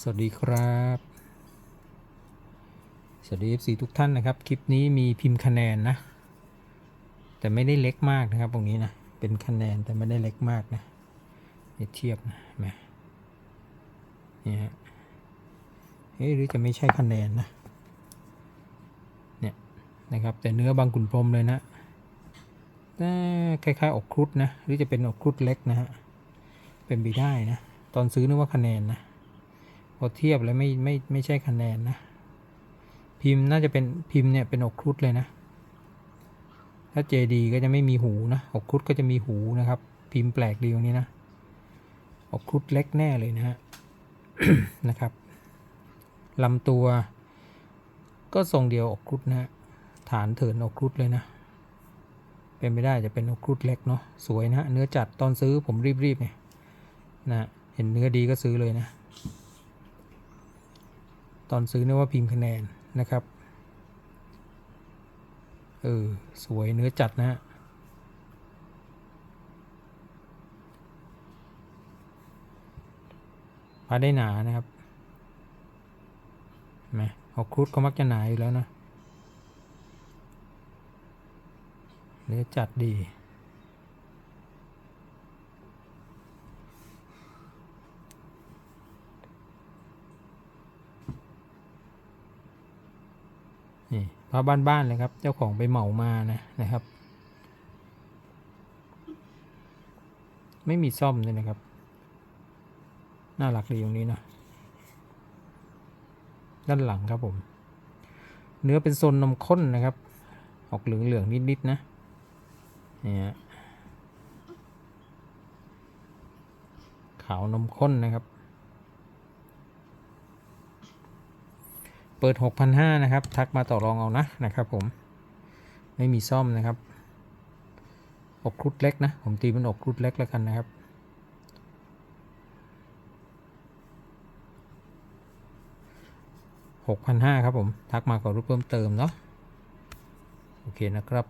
สวัสดีครับ สวัสดี FC ทุกท่านนะครับ คลิปนี้มีพิมพ์คะแนนนะ แต่ไม่ได้เล็กมากนะครับ ตรงนี้นะ เป็นคะแนนแต่ไม่ได้เล็กมากนะเดี๋ยวเทียบนะเห็นไหมนี่ฮะเอ๊ะหรือจะไม่ใช่คะแนนนะ เนี่ยนะครับ แต่เนื้อบางกุ่นพรมเลยนะแต่คล้ายๆอกครุฑนะ หรือจะเป็นอกครุฑเล็กนะฮะ เป็นไปได้นะ ตอนซื้อนึกว่าคะแนนนะ พอเทียบแล้วไม่ไม่ไม่ใช่คะแนนนะ พิมพ์น่าจะเป็นพิมพ์เนี่ยเป็นอกครุฑเลยนะ ถ้าเจดีก็จะไม่มีหูนะอกครุฑก็จะมีหูนะครับ พิมพ์แปลกดีตรงนี้นะอกครุฑเล็กแน่เลยนะฮะนะครับลำตัว ก็ทรงเดียวอกครุฑนะฮะฐานเถินอกครุฑเลยนะ เป็นไม่ได้จะเป็นอกครุฑเล็กเนาะสวยนะเนื้อจัดตอนซื้อผมรีบๆเนี่ยนะเห็นเนื้อดีก็ซื้อเลยนะ อนซื้อนึกว่าพิมพ์คะแนนนะครับ เออ สวยเนื้อจัดนะฮะปลาได้หนานะครับเห็นไหมออกครุดก็มักจะหนาอยู่แล้วนะเนื้อจัดดี นี่พระบ้านๆเลยครับ เจ้าของไปเหมามานะนะครับ ไม่มีซ่อมเลยนะครับ น่ารักดีตรงนี้นะด้านหลังครับผม เนื้อเป็นโซนนมข้นนะครับ ออกเหลืองๆนิดๆนะเนี่ยขาวนมข้นนะครับ ปิด 6,500 นะครับ ทักมาต่อรองเอานะนะครับผม ไม่มีซ่อมนะครับ อกครุดเล็กนะ ผมตีเป็นอกครุดเล็กแล้วกันนะครับ 6,500 ครับผม ทักมาขอรูปเพิ่มเติมเนาะ โอเคนะครับ